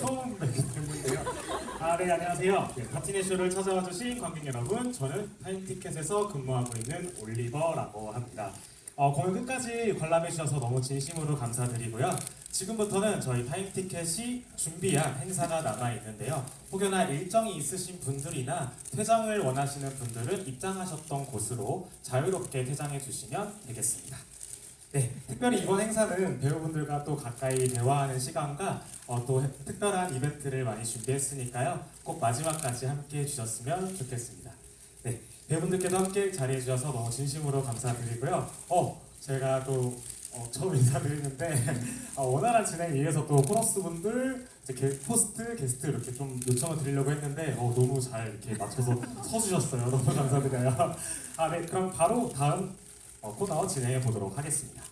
처음 뵙게 됐는데요. 아, 네, 안녕하세요. 네, 파티네 쇼를 찾아와 주신 관객 여러분, 저는 타임티켓에서 근무하고 있는 올리버라고 합니다. 어, 공연 끝까지 관람해 주셔서 너무 진심으로 감사드리고요. 지금부터는 저희 타임티켓이 준비한 행사가 남아 있는데요. 혹여나 일정이 있으신 분들이나 퇴장을 원하시는 분들은 입장하셨던 곳으로 자유롭게 퇴장해 주시면 되겠습니다. 네, 특별히 이번 행사는 배우분들과 또 가까이 대화하는 시간과 어, 또 특별한 이벤트를 많이 준비했으니까요. 꼭 마지막까지 함께 해주셨으면 좋겠습니다. 네, 배우분들께도 함께 자리해 주셔서 너무 진심으로 감사드리고요. 어, 제가 또 어, 처음 인사드리는데 어, 원활한 진행 위해서 또 코러스 분들 포스트 게스트 이렇게 좀 요청을 드리려고 했는데 어, 너무 잘 이렇게 맞춰서 서주셨어요. 너무 감사드려요. 아, 네, 그럼 바로 다음 어, 코너 진행해 보도록 하겠습니다.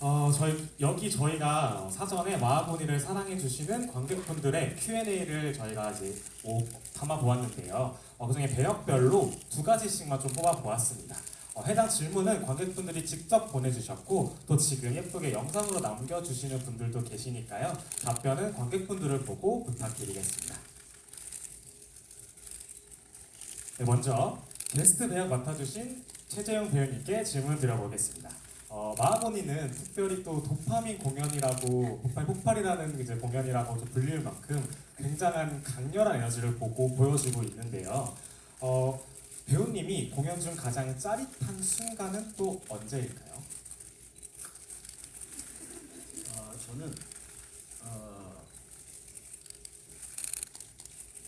어, 저희 여기 저희가 사전에 마하보니를 사랑해 주시는 관객분들의 Q&A를 저희가 이제 오, 담아 보았는데요. 어, 그 중에 배역별로 두 가지씩만 좀 뽑아 보았습니다. 어, 해당 질문은 관객분들이 직접 보내주셨고 또 지금 예쁘게 영상으로 남겨주시는 분들도 계시니까요. 답변은 관객분들을 보고 부탁드리겠습니다. 네, 먼저 게스트 배역 맡아주신 최재영 배우님께 질문 드려보겠습니다. 어, 마하보니는 특별히 또 도파민 공연이라고 폭발 폭발이라는 이제 공연이라고 좀 불릴 만큼 굉장한 강렬한 에너지를 보고 보여주고 있는데요. 어, 배우님이 공연 중 가장 짜릿한 순간은 또 언제일까요? 아, 저는 어,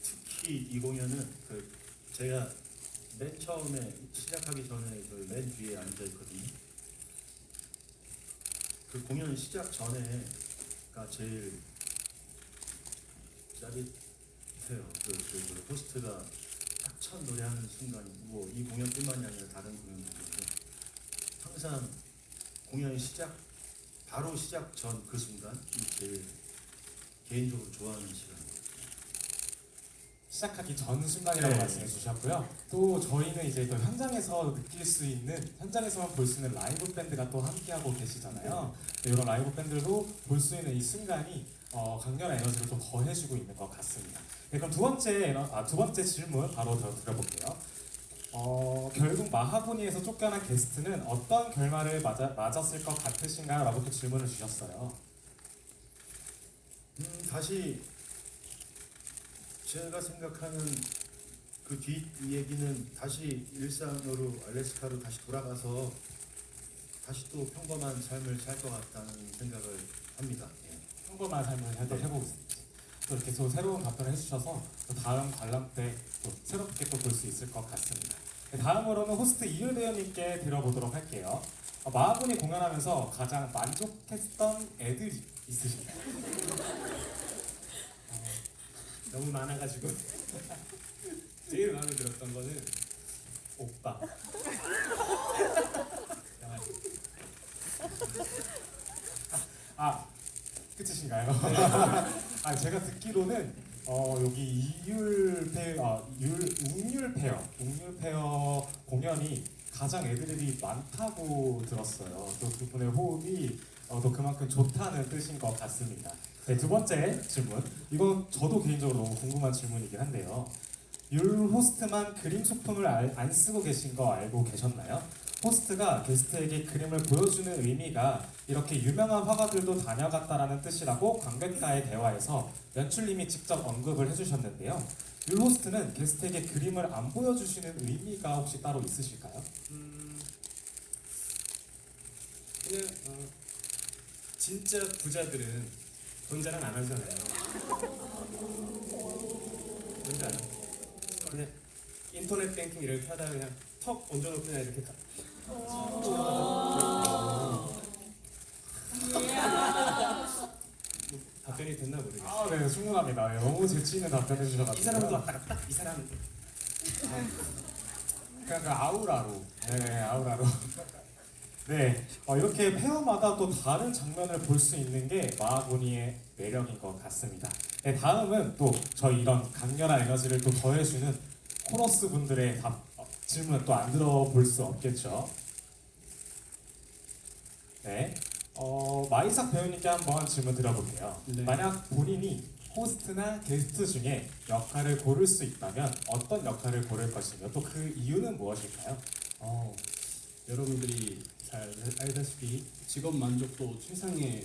특히 이 공연은 그 제가 맨 처음에 시작하기 전에 그 맨 뒤에 앉아 있거든요. 그 공연 시작 전에가 제일 짜릿해요. 그, 그, 그 호스트가 딱 첫 노래하는 순간, 뭐이 공연뿐만이 아니라 다른 공연들도 항상 공연 시작 바로 시작 전 그 순간이 제일 개인적으로 좋아하는 시간이에요. 시작하기 전 순간이라고 네. 말씀해 주셨고요. 또 저희는 이제 또 현장에서 느낄 수 있는 현장에서만 볼 수 있는 라이브 밴드가 또 함께하고 계시잖아요. 네, 이런 라이브 밴드도 볼 수 있는 이 순간이 어, 강렬한 에너지를 좀 더해주고 있는 것 같습니다. 네, 그럼 두 번째 에너- 아, 두 번째 질문 바로 더 드려볼게요. 어, 결국 마하보니에서 쫓겨난 게스트는 어떤 결말을 맞아, 맞았을 것 같으신가요? 라고 또 질문을 주셨어요. 음, 다시 제가 생각하는 그뒷 얘기는 다시 일상으로 알래스카로 다시 돌아가서 다시 또 평범한 삶을 살 것 같다는 생각을 합니다. 예. 평범한 삶을 한번 해보겠습니다. 또 이렇게 또 새로운 답변을 해주셔서 또 다음 관람 때 또 새롭게 또 볼 수 있을 것 같습니다. 네, 다음으로는 호스트 이율 배우님께 들어보도록 할게요. 어, 마하분이 공연하면서 가장 만족했던 애들이 있으신가요? 너무 많아가지고 제일 마음에 들었던 거는 오빠. 아 끝이신가요? 아 제가 듣기로는 어 여기 이율 페어, 아, 율 웅율 페어, 웅율 페어 공연이 가장 애드립이 많다고 들었어요. 또 두 분의 호흡이 어, 또 그만큼 좋다는 뜻인 것 같습니다. 네, 두 번째 질문. 이건 저도 개인적으로 너무 궁금한 질문이긴 한데요. 율 호스트만 그림 소품을 알- 안 쓰고 계신 거 알고 계셨나요? 호스트가 게스트에게 그림을 보여주는 의미가 이렇게 유명한 화가들도 다녀갔다라는 뜻이라고 관객과의 대화에서 연출님이 직접 언급을 해주셨는데요. 율 호스트는 게스트에게 그림을 안 보여주시는 의미가 혹시 따로 있으실까요? 음, 그냥 어, 진짜 부자들은 돈 자랑 안 하잖아요. 알아요? 그냥 인터넷 뱅킹 이렇게 하다가 그냥 턱 얹어놓고 그냥 이렇게 가- 뭐 답변이 됐나 모르겠어요. 아, 네, 충분합니다. 네, 너무 재치 있는 답변해 주셔가지고 이 사람도 왔다 갔다 이 사람 그냥 그 아우라로. 네, 아우라로. 네, 어, 이렇게 페어마다 또 다른 장면을 볼 수 있는 게 마하보니의 매력인 것 같습니다. 네, 다음은 또 저희 이런 강렬한 에너지를 또 더해주는 코러스 분들의 답, 어, 질문을 또 안 들어볼 수 없겠죠. 네, 어, 마이삭 배우님께 한번 질문 드려볼게요. 네. 만약 본인이 호스트나 게스트 중에 역할을 고를 수 있다면 어떤 역할을 고를 것이며 또 그 이유는 무엇일까요? 어, 여러분들이 잘 알다시피 직업 만족도 최상의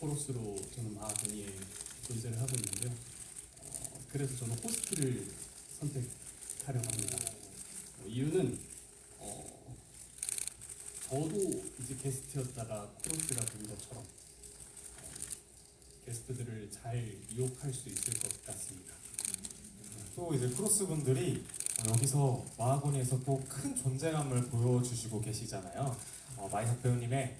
코러스로 저는 마하보니에 존재를 하고 있는데요. 어, 그래서 저는 호스트를 선택하려 합니다. 어, 이유는 어, 저도 이제 게스트였다가 코러스가 된 것처럼 어, 게스트들을 잘 유혹할 수 있을 것 같습니다. 또 이제 크로스 분들이 어, 여기서 마하고니에서 또큰 존재감을 보여주시고 계시잖아요. 어, 마이삭 배우님의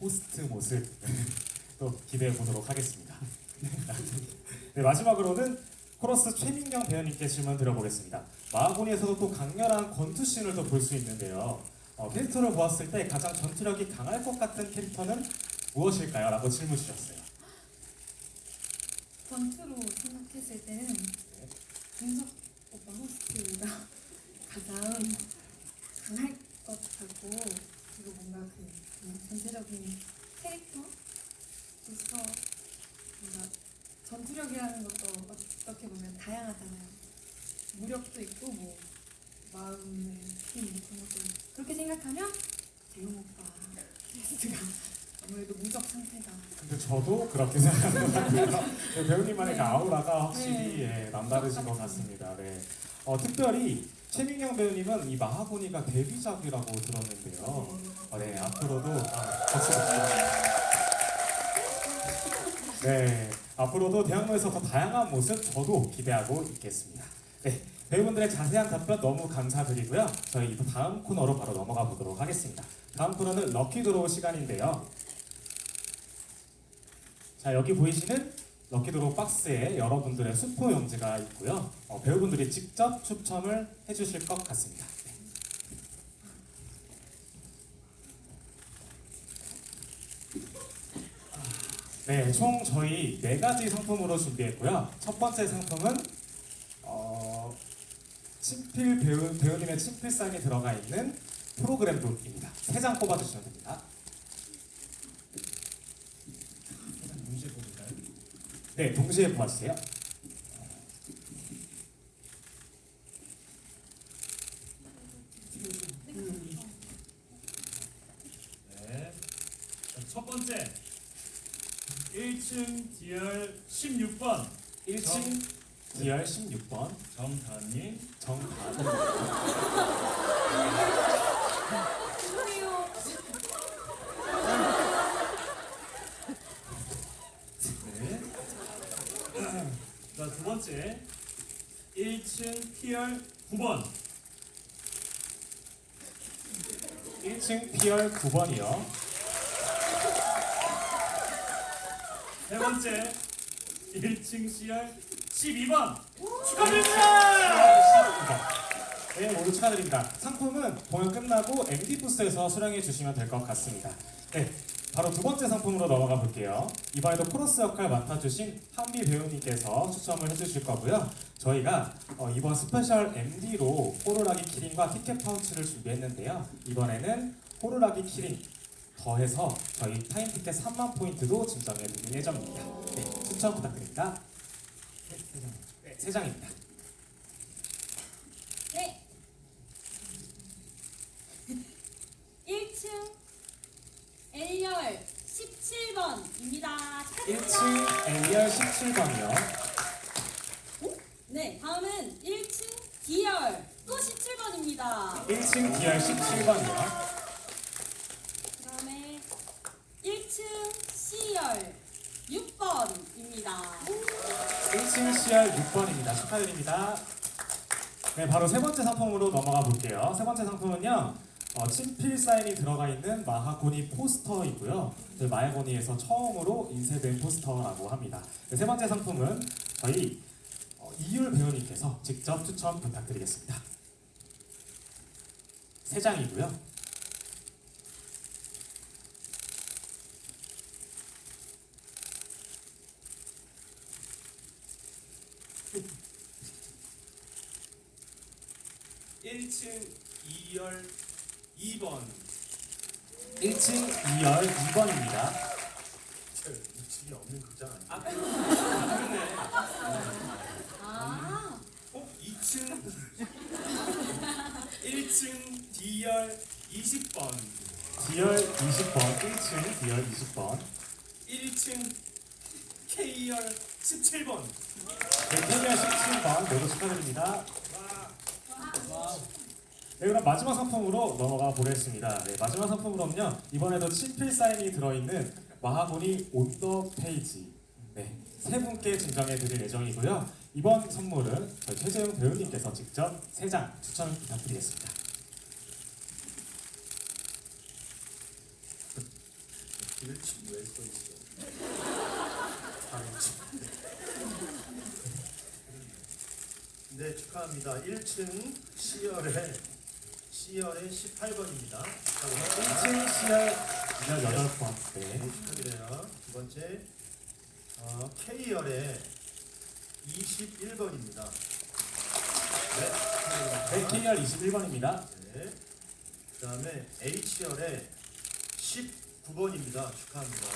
호스트 모습 또 기대해 보도록 하겠습니다. 네, 마지막으로는 코러스 최민경 배우님께 질문 드려보겠습니다. 마하고니에서도 또 강렬한 권투씬을 또볼수 있는데요. 어, 캐릭터를 보았을 때 가장 전투력이 강할 것 같은 캐릭터는 무엇일까요? 라고 질문 주셨어요. 권투로 생각했을 때는 김석 오빠 호스트가 가장 강할 것 같고 그리고 뭔가 그 그냥 전체적인 캐릭터로서 뭔가 전투력이라는 것도 어떻게 보면 다양하잖아요. 무력도 있고 뭐 마음의 힘 그런 것도. 그렇게 생각하면 재용 오빠 호스트가 아무래도 무적 상태다. 근데 저도 그렇게 생각합니다. 네, 배우님만의 그 아우라가 확실히 네. 예, 남다르신 것 같습니다. 네. 어, 특별히 최민경 배우님은 이 마하고니가 데뷔작이라고 들었는데요. 어, 네, 앞으로도 아, 박수 부탁드립니다. 네, 앞으로도 대학로에서 더 다양한 모습 저도 기대하고 있겠습니다. 네, 배우분들의 자세한 답변 너무 감사드리고요. 저희 다음 코너로 바로 넘어가 보도록 하겠습니다. 다음 코너는 럭키 드로우 시간인데요. 자 여기 보이시는 럭키드로우 박스에 여러분들의 수포 용지가 있고요. 어, 배우분들이 직접 추첨을 해주실 것 같습니다. 네, 총 저희 네 가지 상품으로 준비했고요. 첫 번째 상품은 어, 친필 배우 배우님의 친필 사인이 들어가 있는 프로그램북입니다. 세 장 뽑아주시면 됩니다. 동시에 뽑을까요? 네, 동시에 뽑아주세요. 네. 자, 첫 번째. 1층 D열 16번. 1층 DR 16번. 정다님 정다은 죄송해요. 네. 자, 두 번째 1층 P열 9번 1층 PR 9번이요. 세 번째 1층 C열 12번 축하드립니다. 네, 모두 축하드립니다. 상품은 공연 끝나고 MD 부스에서 수령해 주시면 될 것 같습니다. 네, 바로 두 번째 상품으로 넘어가 볼게요. 이번에도 코러스 역할 맡아주신 한비 배우님께서 추첨을 해주실 거고요. 저희가 어, 이번 스페셜 MD로 호루라기 키링과 티켓 파우치를 준비했는데요. 이번에는 호루라기 키링 더해서 저희 타임 티켓 3만 포인트도 증정해 드릴 예정입니다. 네, 추천 부탁드립니다. 네, 세 장입니다. 네. 1층 L열 17번입니다. 1층 L열 17번이요. 네, 다음은 1층 D열 또 17번입니다. 1층 DR 17번이요. 그다음에 1층 C열 6번입니다. 1층 CR 6번입니다. 축하드립니다. 네, 바로 세 번째 상품으로 넘어가 볼게요. 세 번째 상품은요. 어, 친필 사인이 들어가 있는 마하고니 포스터이고요. 저희 마하고니에서 처음으로 인쇄된 포스터라고 합니다. 네, 세 번째 상품은 저희 어, 이율 배우님께서 직접 추천 부탁드리겠습니다. 세 장이고요. 일 1층 2열 2번 1층 2열 2번입니다. 집이 없는 극장 아니에요? 아 그러네. 아, 어 2층 1층 D열 20번 D열 20번, 1층 D열 20번. 1층 K열 17번 네, D열 17번 모두 축하드립니다. 네, 그럼 마지막 상품으로 넘어가 보겠습니다. 네, 마지막 상품으로는요, 이번에도 친필 사인이 들어있는 마하고니 온더 페이지. 네, 세 분께 증정해 드릴 예정이고요. 이번 선물은 저희 최재용 배우님께서 직접 세 장 추천 부탁드리겠습니다. 일층 왜써 있어? 아, 일층. 네 축하합니다. 1층 C열의 C열의 18번입니다. 1층 C열 18번. 네, 네. 축하드려요. 두 번째 어, K열의 21번입니다. 네, 축하드립니다. 네, K열 21번입니다. 네. 그 다음에 H열의 19번입니다. 축하합니다.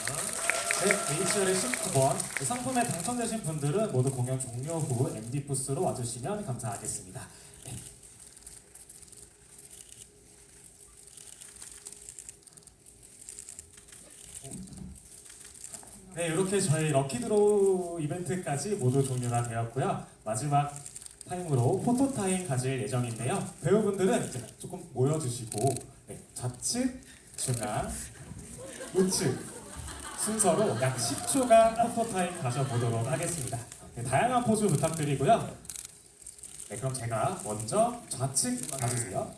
네, H열의 19번. 상품에 당첨되신 분들은 모두 공연 종료 후 MD 부스로 와주시면 감사하겠습니다. 네. 네, 이렇게 저희 럭키드로우 이벤트까지 모두 종료가 되었고요. 마지막 타임으로 포토타임 가질 예정인데요. 배우분들은 이제 조금 모여주시고 네, 좌측, 중앙, 우측 순서로 약 10초간 포토타임 가져보도록 하겠습니다. 네, 다양한 포즈 부탁드리고요. 네, 그럼 제가 먼저 좌측 가주세요.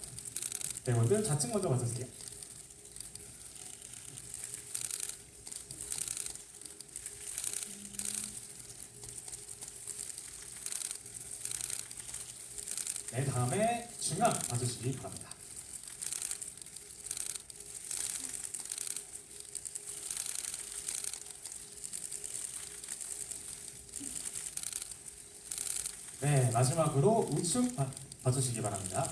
배우들 좌측 먼저 가주세요. 네, 다음에 중앙 봐주시기 바랍니다. 네, 마지막으로 우측 봐, 봐주시기 바랍니다.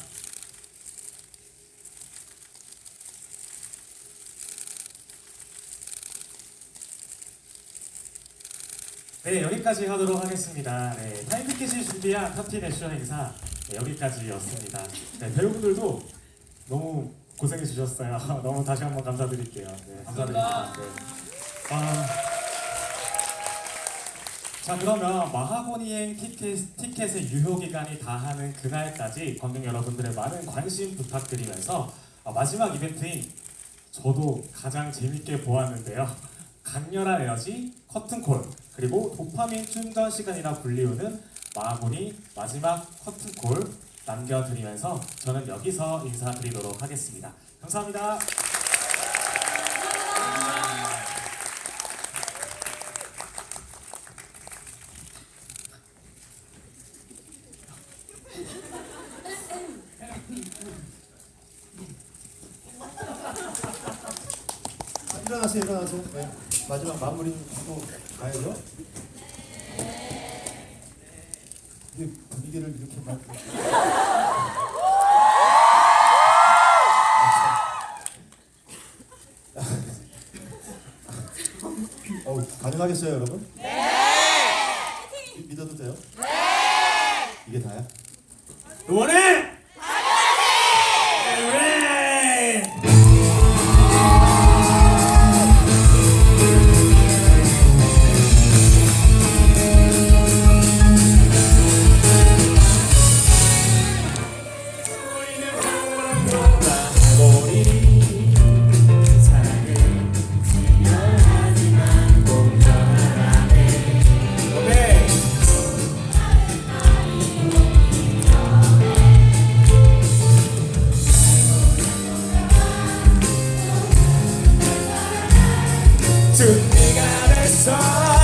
네, 여기까지 하도록 하겠습니다. 네, 타임티켓이 준비한 파티 내쇼 행사 네, 여기까지였습니다. 네, 배우분들도 너무 고생해 주셨어요. 너무 다시 한번 감사드릴게요. 네, 감사드립니다. 네. 아, 자 그러면 마하고니행 티켓, 티켓의 유효 기간이 다하는 그날까지 관객 여러분들의 많은 관심 부탁드리면서 아, 마지막 이벤트인 저도 가장 재밌게 보았는데요. 강렬한 에너지, 커튼콜, 그리고 도파민 충전 시간이라 불리우는 마하고니 마지막 커튼콜 남겨드리면서 저는 여기서 인사드리도록 하겠습니다. 감사합니다. 아, 일어나세요, 일어나세요. 네. 마지막 마무리 하고 가야죠. 이게 분위기를 이렇게 막. 어, 가능하겠어요, 여러분? 네. 믿어도 돼요? 네. 이게 다야? 응원해! 준비가 됐어